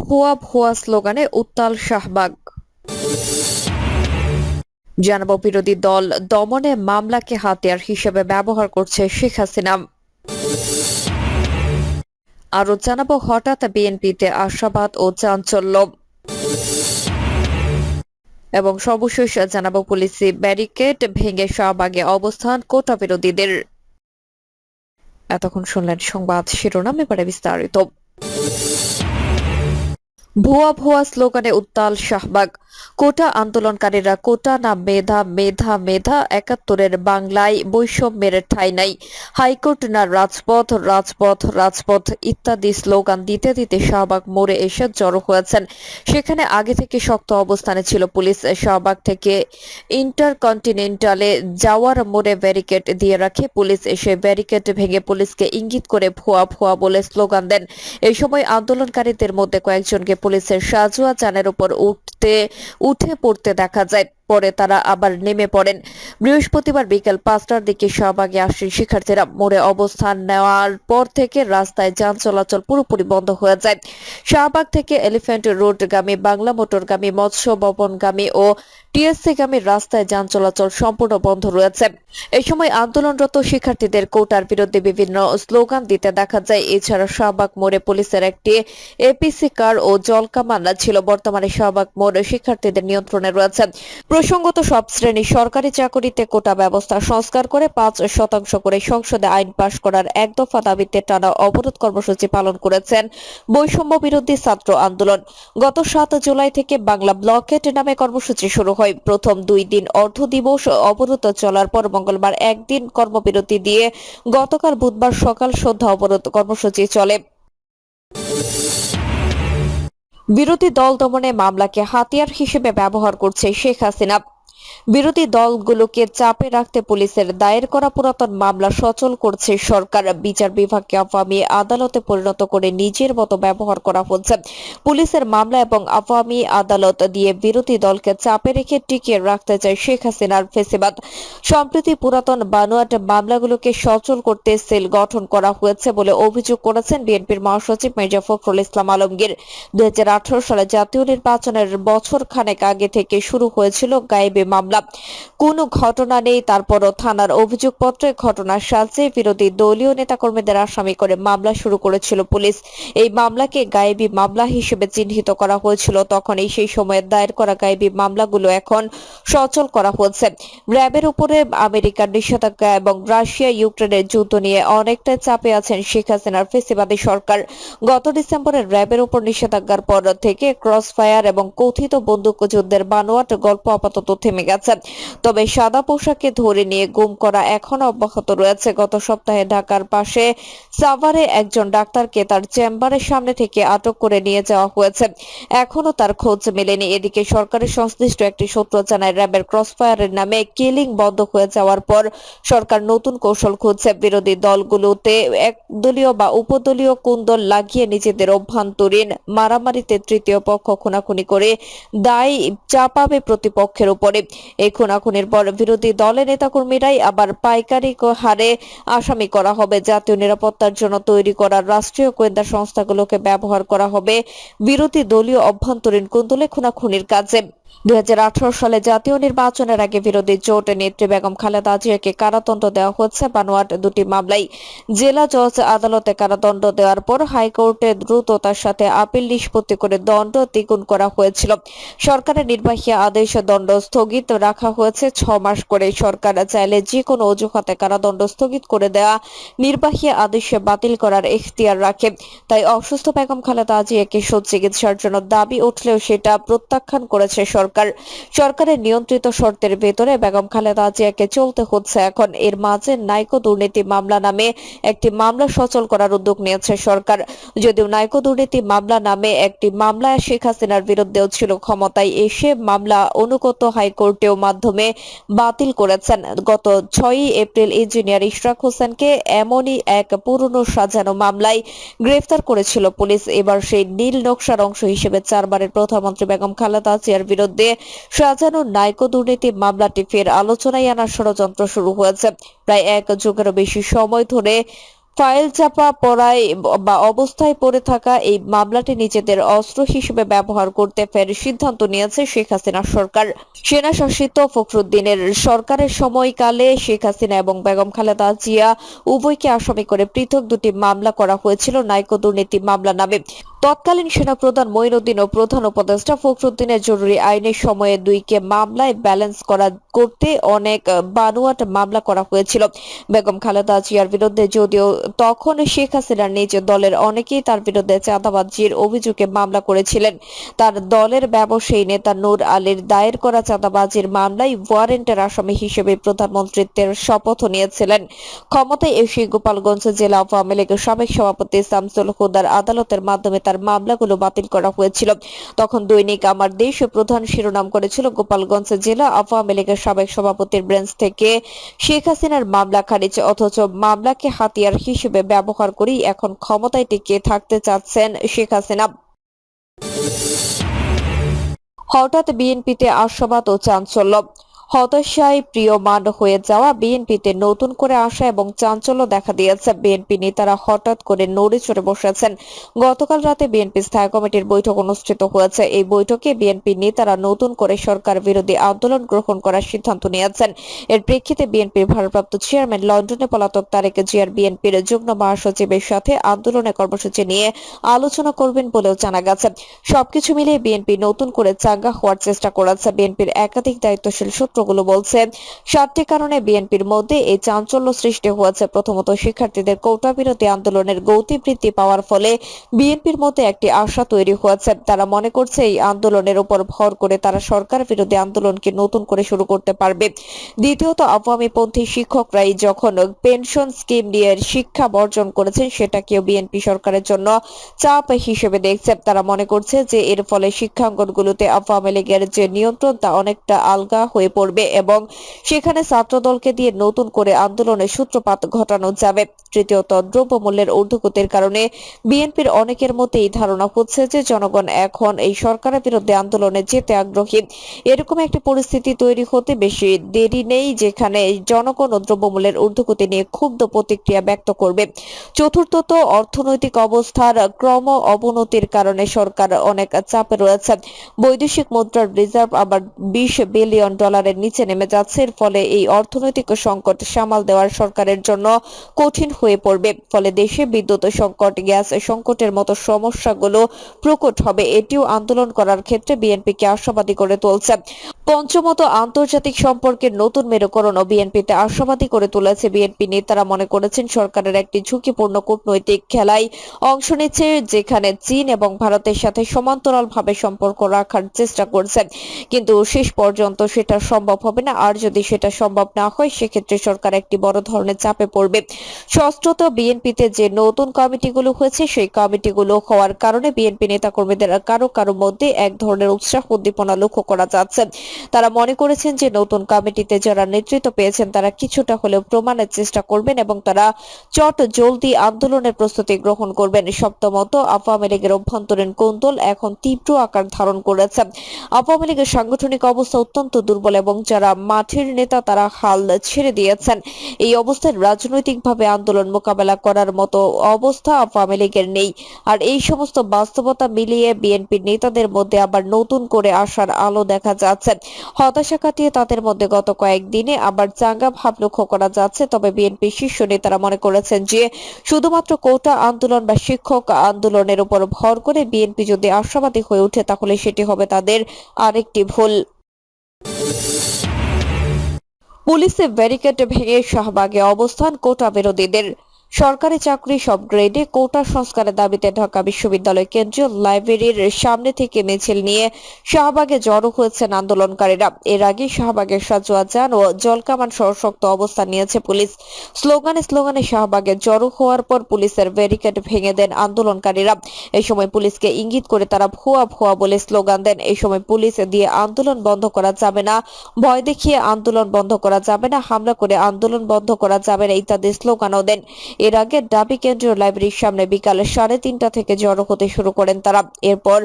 ভুয়া ভুয়া স্লোগানে উত্তাল শাহবাগ। জানাব বিরোধী দল দমনে মামলাকে হাতিয়ার হিসেবে ব্যবহার করছে শেখ হাসিনা। আরও জানাব হঠাৎ বিএনপিতে আশাবাদ ও চাঞ্চল্য। এবং সর্বশেষ জানাব পুলিশি ব্যারিকেড ভেঙে শাহবাগে অবস্থান কোটা বিরোধীদের। এতক্ষণ শুনলেন সংবাদ শিরোনাম এবারে বিস্তারিত। ভুয়া ভুয়া স্লোগানে উত্তাল শাহবাগ। কোটা আন্দোলনকারীরা কোটা না মেধা মেধা মেধা, একাত্তরের বাংলায় বৈষম্যের ঠাঁই নাই। হাইকোর্ট না রাজপথ রাজপথ রাজপথ ইত্যাদি স্লোগান দিতে দিতে শাহবাগ মোড়ে এসে জড়ো হয়েছেন। সেখানে আগে থেকে শক্ত অবস্থানে ছিল পুলিশ। শাহবাগ থেকে ইন্টারকন্টিনেন্টালে যাওয়ার মোড়ে ব্যারিকেড দিয়ে রাখে পুলিশ। এসে ব্যারিকেড ভেঙে পুলিশকে ইঙ্গিত করে ভুয়া ভুয়া বলে স্লোগান দেন। এই সময় আন্দোলনকারীদের মধ্যে কয়েকজনকে পুলিশের সাজোয়া যানের উপর উঠতে উঠে পড়তে দেখা যায়। পরে তারা আবার নেমে পড়েন। বৃহস্পতিবার বিকেল পাঁচটার দিকে শাহবাগে আসেন শিক্ষার্থীরা। মোড়ে অবস্থান নেওয়ার পর থেকে রাস্তায় যান চলাচল পুরোপুরি বন্ধ হয়ে যায়। শাহবাগ থেকে এলিফ্যান্ট রোডগামী, বাংলা মোটরগামী, মৎস্য ভবনগামী ও টিএসসি গামী রাস্তায় যান চলাচল সম্পূর্ণ বন্ধ রয়েছে। এই সময় আন্দোলনরত শিক্ষার্থীদের কোটার বিরুদ্ধে বিভিন্ন স্লোগান দিতে দেখা যায়। এছাড়া শাহবাগ মোড়ে পুলিশের একটি এপিসি কার ও জলকামান ছিল। বর্তমানে শাহবাগ মোড় শিক্ষার্থীদের নিয়ন্ত্রণে রয়েছে। প্রসঙ্গত, সব শ্রেণি সরকারি চাকরিতে কোটা ব্যবস্থা সংস্কার করে পাঁচ শতাংশ করে সংসদে আইন পাশ করার এক দফা দাবিতে টানা অবরোধ কর্মসূচি পালন করেছেন বৈষম্য বিরোধী ছাত্র আন্দোলন। গত সাত জুলাই থেকে বাংলা ব্লকেট নামে কর্মসূচি শুরু হয়। প্রথম দুই দিন অর্ধ দিবস অবরোধ চলার পর মঙ্গলবার একদিন কর্মবিরতি দিয়ে গতকাল বুধবার সকাল সন্ধ্যা অবরোধ কর্মসূচি চলে। বিরোধী দল দমনে মামলাকে হাতিয়ার হিসেবে ব্যবহার করছে শেখ হাসিনা। বিরোধী দলগুলোকে চাপে রাখতে পুলিশের দায়ের করা পুরাতন মামলা সচল করছে সরকার। বিচার বিভাগকে আওয়ামী আদালতে পরিণত করে নিজের মতো ব্যবহার করা হচ্ছে। পুলিশের মামলা এবং আওয়ামী আদালত দিয়ে বিরোধী দলকে চাপে রেখে টিকিয়ে রাখতে চায় শেখ হাসিনার ফেসিবাদ। সম্প্রতি পুরাতন বানোয়াট মামলাগুলোকে সচল করতে সেল গঠন করা হয়েছে বলে অভিযোগ করেছেন বিএনপির মহাসচিব মির্জা ফখরুল ইসলাম আলমগীর। দু হাজার আঠারো সালে জাতীয় নির্বাচনের বছর খানেক আগে থেকে শুরু হয়েছিল গায়েবী মামলা। কোনো ঘটনা নেই, তারপরও থানার অভিযোগপত্রে ঘটনার সাজে বিরোধী দলীয় নেতাকর্মীদের আসামি করে মামলা শুরু করেছিল পুলিশ। এই মামলাকে গায়েবী মামলা হিসেবে চিহ্নিত করা হয়েছিল। তখনই সেই সময়ে দায়ের করা গায়েবী মামলাগুলো এখন সচল করা হচ্ছে। র্যাবের উপরে আমেরিকার নিষেধাজ্ঞা এবং রাশিয়া ইউক্রেনের যুদ্ধ নিয়ে অনেকটা চাপে আছেন শেখ হাসিনার ফেসিবাদী সরকার। গত ডিসেম্বরে র্যাবের উপর নিষেধাজ্ঞার পর থেকে ক্রস ফায়ার এবং কথিত বন্দুকযুদ্ধের বানোয়াট গল্প আপাতত থেমে গেছে। তবে সাদা পোশাকে ধরে নিয়ে গুম করা এখনও অব্যাহত রয়েছে। গত সপ্তাহে ঢাকার পাশে সাভারে একজন ডাক্তারকে তার চেম্বারের সামনে থেকে আটক করে নিয়ে যাওয়া হয়েছে। এখনও তার খোঁজ মেলেনি। এদিকে সরকারের সংশ্লিষ্ট একটি সূত্র জানায়, র্যাবের ক্রসফায়ারের নামে কিলিং বন্ধ হয়ে যাওয়ার পর সরকার নতুন কৌশল খুঁজছে। বিরোধী দলগুলোতে একদলীয় বা উপদলীয় কুন্দল লাগিয়ে নিজেদের অভ্যন্তরীণ মারামারিতে তৃতীয় পক্ষ খুনাখুনি করে দায় চাপাবে প্রতিপক্ষের উপরে। এই খুনাখুনির পর বিরোধী দলের নেতাকর্মীরাই আবার পাইকারি হারে আসামি করা হবে। জাতীয় নিরাপত্তার জন্য তৈরি করা রাষ্ট্রীয় গোয়েন্দা সংস্থাগুলোকে ব্যবহার করা হবে। বিরোধী দলীয় অভ্যন্তরীণ কুন্দলে খুনাখুনির কাজে দুই হাজার আঠারো সালে জাতীয় নির্বাচনের আগে বিরোধী জোট নেত্রী বেগম খালেদা জিয়াকে কারাদণ্ড দেওয়া হচ্ছে বানোয়াট দুটি মামলায়। জেলা জজ আদালতে কারাদণ্ড দেওয়ার পর হাইকোর্টে দ্রুততার সাথে আপিল নিষ্পত্তি করে দণ্ড দ্বিগুণ করা হয়েছিল। সরকারের নির্বাহী আদেশ দণ্ড স্থগিত রাখা হয়েছে ছ মাস করে। সরকার চাইলে যে কোনো অজুহাতে কারাদণ্ড স্থগিত করে দেওয়া নির্বাহী আদেশে বাতিল করার এখতিয়ার রাখে। তাই অসুস্থ বেগম খালেদা জিয়াকে সুচিকিৎসার জন্য দাবি উঠলেও সেটা প্রত্যাখ্যান করেছে সরকার। সরকারের নিয়ন্ত্রিত শর্তের ভেতরে বেগম খালেদা জিয়াকে চলতে হচ্ছে এখন। এর মাঝে নাইকো দুর্নীতি মামলা নামে একটি মামলা সচল করার উদ্যোগ নিয়েছে সরকার। যদিও নাইকো দুর্নীতি মামলা নামে একটি মামলা শেখ হাসিনার বিরুদ্ধেও ছিল ক্ষমতায় এসে মামলা অনুগত হাইকোর্টেও মাধ্যমে বাতিল করেছেন। গত ছয়ই এপ্রিল ইঞ্জিনিয়ার ইশরাক হোসেনকে এমনই এক পুরনো সাজানো মামলায় গ্রেফতার করেছিল পুলিশ। এবার সেই নীল নকশার অংশ হিসেবে চারবারের প্রধানমন্ত্রী বেগম খালেদা জিয়ার বিরুদ্ধে সাজানো নাইকো দুর্নীতি মামলাটি ফের আলোচনায় আনার ষড়যন্ত্র শুরু হয়েছে। প্রায় এক যুগেরও বেশি সময় ধরে ফাইল চাপা, পড়ায় বা অবস্থায় পড়ে থাকা এই মামলাটি নিজেদের অস্ত্র হিসেবে ব্যবহার করতে ফের সিদ্ধান্ত নিয়েছে শেখ হাসিনা সরকার। সেনা শাসিত ফখরুদ্দিনের সরকারের সময়কালে শেখ হাসিনা এবং বেগম খালেদা জিয়া উভয়কে আসামি করে পৃথক দুটি মামলা করা হয়েছিল নাইকো দুর্নীতি মামলা নামে। তৎকালীন সেনাপ্রধান মঈনুদ্দিন ও প্রধান উপদেষ্টা ফখরুদ্দিনের জরুরি আইনের সময়ে দুইকে মামলায় ব্যালেন্স করা করতে অনেক বানোয়াট মামলা করা হয়েছিল। বেগম খালেদা জিয়ার বিরুদ্ধে যদিও তখন শেখ হাসিনার নিজ দলের অনেকেই তার বিরুদ্ধে চাঁদাবাজির অভিযোগে মামলা করেছিলেন। তার দলের ব্যবসায়ী নেতা নূর আলীর দায়ের করা চাঁদাবাজির মামলায় ওয়ারেন্টের আসামি হিসেবে প্রধানমন্ত্রিত্বের শপথ নিয়েছিলেন। ক্ষমতায় এসে গোপালগঞ্জ জেলা আওয়ামী লীগের সাবেক সভাপতি শামসুল হুদার আদালতের মাধ্যমে তার মামলাগুলো বাতিল করা হয়েছিল। তখন দৈনিক আমার দেশ প্রধান শিরোনাম করেছিল গোপালগঞ্জ জেলা আওয়ামী লীগের সাবেক সভাপতির ব্রেঞ্চ থেকে। শেখ হাসিনার মামলা খারিজ, অথচ মামলাকে হাতিয়ার হিসেবে ব্যবহার করেই এখন ক্ষমতায় টিকে থাকতে চাচ্ছেন শেখ হাসিনা। হঠাৎ বিএনপিতে আশাবাদ ও চাঞ্চল্য। হতাশায় প্রিয়মান হয়ে যাওয়া বিএনপিতে নতুন করে আসা এবং চাঞ্চল্য দেখা দিয়েছে। বিএনপি নেতারা হঠাৎ করে নড়ে চড়ে বসেছেন। গতকাল রাতে বিএনপি স্থায়ী কমিটির বৈঠক অনুষ্ঠিত হয়েছে। এই বৈঠকে বিএনপি নেতারা নতুন করে সরকার বিরোধী আন্দোলন গ্রহণ করার সিদ্ধান্ত নিয়েছেন। এর প্রেক্ষিতে বিএনপির ভারপ্রাপ্ত চেয়ারম্যান, লন্ডনে পলাতক তারেক জিয়ার বিএনপির যুগ্ম মহাসচিবের সাথে আন্দোলনের কর্মসূচি নিয়ে আলোচনা করবেন বলেও জানা গেছে। সবকিছু মিলিয়ে বিএনপি নতুন করে চাঙ্গা হওয়ার চেষ্টা করেছে। বিএনপির একাধিক দায়িত্বশীল সূত্রগুলো বলছে, সাতটি কারণে বিএনপির মধ্যে এই চাঞ্চল্য সৃষ্টি হয়েছে। প্রথমত, শিক্ষার্থীদের কোটা বিরোধী আন্দোলনের গতি বৃদ্ধি পাওয়ার ফলে বিএনপির মধ্যে একটি আশা তৈরি হয়েছে। তারা মনে করছে, এই আন্দোলনের উপর ভর করে তারা সরকার বিরোধী আন্দোলনকে নতুন করে শুরু করতে পারবে। দ্বিতীয়ত, আওয়ামীপন্থী শিক্ষকরাই যখন পেনশন স্কিম নিয়ে শিক্ষা বর্জন করেছেন, সেটাকেও বিএনপি সরকারের জন্য চাপ হিসেবে দেখছে। তারা মনে করছে যে, এর ফলে শিক্ষাঙ্গনগুলোতে আওয়ামী লীগের যে নিয়ন্ত্রণ, তা অনেকটা আলগা হয়ে পড়বে। এবং সেখানে ছাত্রদলকে দিয়ে নতুন করে আন্দোলনের সূত্রপাত ঘটানো যাবে। তৃতীয়ত, দ্রব্যমূল্যের ঊর্ধ্বগতির কারণে বিএনপির অনেকের এই ধারণা হচ্ছে যে জনগণ এখন এই সরকারের বিরুদ্ধে আন্দোলনে যেতে আগ্রহী। এরকম একটি পরিস্থিতি তৈরি হতে বেশি দেরি নেই, যেখানে জনগণ ও দ্রব্যমূল্যের ঊর্ধ্বগতি নিয়ে ক্ষুব্ধ প্রতিক্রিয়া ব্যক্ত করবে। চতুর্থত, অর্থনৈতিক অবস্থার ক্রম অবনতির কারণে সরকার অনেক চাপে রয়েছে। বৈদেশিক মুদ্রার রিজার্ভ আবার বিশ বিলিয়ন ডলারের নিচে নেমে যাচ্ছে। এর ফলে এই অর্থনৈতিক সংকট সামাল দেওয়ার সরকারের জন্য কঠিন হয়ে পড়বে। ফলে দেশে বিদ্যুৎ সংকট, গ্যাস সংকটের মতো সমস্যাগুলো প্রকট হবে। এটিও আন্দোলন করার ক্ষেত্রে বিএনপিকে আশাবাদী করে তুলছে। পঞ্চমত, আন্তর্জাতিক সম্পর্কের নতুন মেরুকরণ ও বিএনপিতে আশাবাদী করে তুলেছে বিএনপি নেতারা মনে করেছেন সরকারের একটি ঝুঁকিপূর্ণ কূটনৈতিক খেলায় অংশ নিচ্ছে, যেখানে চীন এবং ভারতের সাথে সমান্তরালভাবে সম্পর্ক রাখার চেষ্টা করছে। কিন্তু শেষ পর্যন্ত সেটা সম্ভব হবে না। আর যদি সেটা সম্ভব না হয়, সেক্ষেত্রে সরকার একটি বড় ধরনের চাপে পড়বে। ষষ্ঠত বিএনপিতে যে নতুন কমিটিগুলো হয়েছে, সেই কমিটিগুলো হওয়ার কারণে বিএনপি নেতাকর্মীদের কারও কারও মধ্যে এক ধরনের উৎসাহ উদ্দীপনা লক্ষ্য করা যাচ্ছে। তারা মনে করেছেন যে নতুন কমিটিতে যারা নেতৃত্ব পেয়েছেন, তারা কিছুটা হলেও প্রমাণের চেষ্টা করবেন এবং তারা চট জলদি আন্দোলনের প্রস্তুতি গ্রহণ করবেন। সপ্তমত আওয়ামী লীগের অভ্যন্তরীণ কোন্দল এখন তীব্র আকার ধারণ করেছে। আওয়ামী লীগের সাংগঠনিক অবস্থা অত্যন্ত দুর্বল এবং যারা মাঠের নেতা তারা হাল ছেড়ে দিয়েছেন। এই অবস্থায় রাজনৈতিকভাবে আন্দোলন মোকাবেলা করার মতো অবস্থা আওয়ামী লীগের নেই। আর এই সমস্ত বাস্তবতা মিলিয়ে বিএনপির নেতাদের মধ্যে আবার নতুন করে আসার আলো দেখা যাচ্ছে। হতাশা কাটিয়ে তাদের মধ্যে গত কয়েকদিনে আবার চাঙ্গা ভাব লক্ষ্য করা যাচ্ছে। তবে বিএনপি শীর্ষ নেতারা মনে করেছেন যে, শুধুমাত্র কোটা আন্দোলন বা শিক্ষক আন্দোলনের উপর ভর করে বিএনপি যদি আশাবাদী হয়ে ওঠে, তাহলে সেটি হবে তাদের আরেকটি ভুল। পুলিশে ব্যারিকেড ভেঙে শাহবাগে অবস্থান কোটা বিরোধীদের। সরকারি চাকরি সব গ্রেডে কোটা সংস্কারের দাবিতে ঢাকা বিশ্ববিদ্যালয় কেন্দ্রীয় লাইব্রেরির সামনে থেকে মিছিল নিয়ে শাহবাগে জড়ো হয়েছেন আন্দোলনকারীরা। এর আগে শাহবাগের সাজোয়া যান ও জলকামান সহ শক্ত অবস্থান নিয়েছে পুলিশ। স্লোগানে স্লোগানে শাহবাগে জড়ো হওয়ার পর পুলিশের ব্যারিকেড ভেঙে দেন আন্দোলনকারীরা। এই সময় পুলিশকে ইঙ্গিত করে তারা ভুয়া ভুয়া বলে স্লোগান দেন। এই সময় পুলিশ দিয়ে আন্দোলন বন্ধ করা যাবে না, ভয় দেখিয়ে আন্দোলন বন্ধ করা যাবে না, হামলা করে আন্দোলন বন্ধ করা যাবে না ইত্যাদি স্লোগানও দেন। এর আগে ডাবি কেন্দ্রীয় লাইব্রেরির সামনে বিকাল সাড়ে তিনটা থেকে জড়ো হতে শুরু করেন তারা। এরপর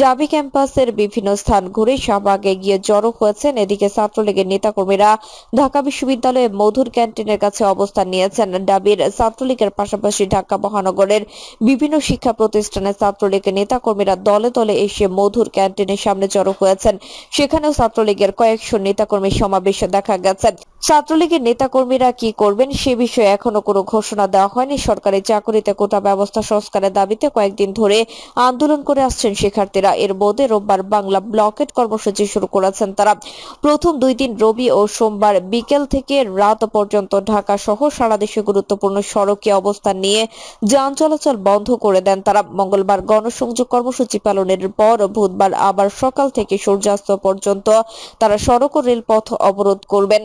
ডাবি ক্যাম্পাসের বিভিন্ন স্থান ঘুরে শাহবাগে গিয়ে জড়ো হয়েছেন। এদিকে ছাত্রলীগের নেতাকর্মীরা ঢাকা বিশ্ববিদ্যালয়ে মধুর ক্যান্টিনের কাছে অবস্থান নিয়েছেন। ডাবির ছাত্রলীগের পাশাপাশি ঢাকা মহানগরের বিভিন্ন শিক্ষা প্রতিষ্ঠানের ছাত্রলীগের নেতাকর্মীরা দলে দলে এসে মধুর ক্যান্টিনের সামনে জড়ো হয়েছেন। সেখানেও ছাত্রলীগের কয়েকশো নেতাকর্মীর সমাবেশে দেখা গেছে। ছাত্রলীগের নেতাকর্মীরা কি করবেন সে বিষয়ে এখনও কোনো ঘোষণা দেওয়া হয়নি। সরকারি চাকরিতে কোটা ব্যবস্থা সংস্কারের দাবিতে কয়েকদিন ধরে আন্দোলন করে আসছেন শিক্ষার্থীরা। এর মধ্যে রোববার বাংলা ব্লকেট কর্মসূচি শুরু করেছেন তারা। প্রথম দুই দিন রবি ও সোমবার বিকেল থেকে রাত পর্যন্ত ঢাকা সহ সারা দেশে গুরুত্বপূর্ণ সড়কে অবস্থান নিয়ে যান চলাচল বন্ধ করে দেন তারা। মঙ্গলবার গণসংযোগ কর্মসূচি পালনের পর বুধবার আবার সকাল থেকে সূর্যাস্ত পর্যন্ত তারা সড়ক ও রেলপথ অবরোধ করবেন।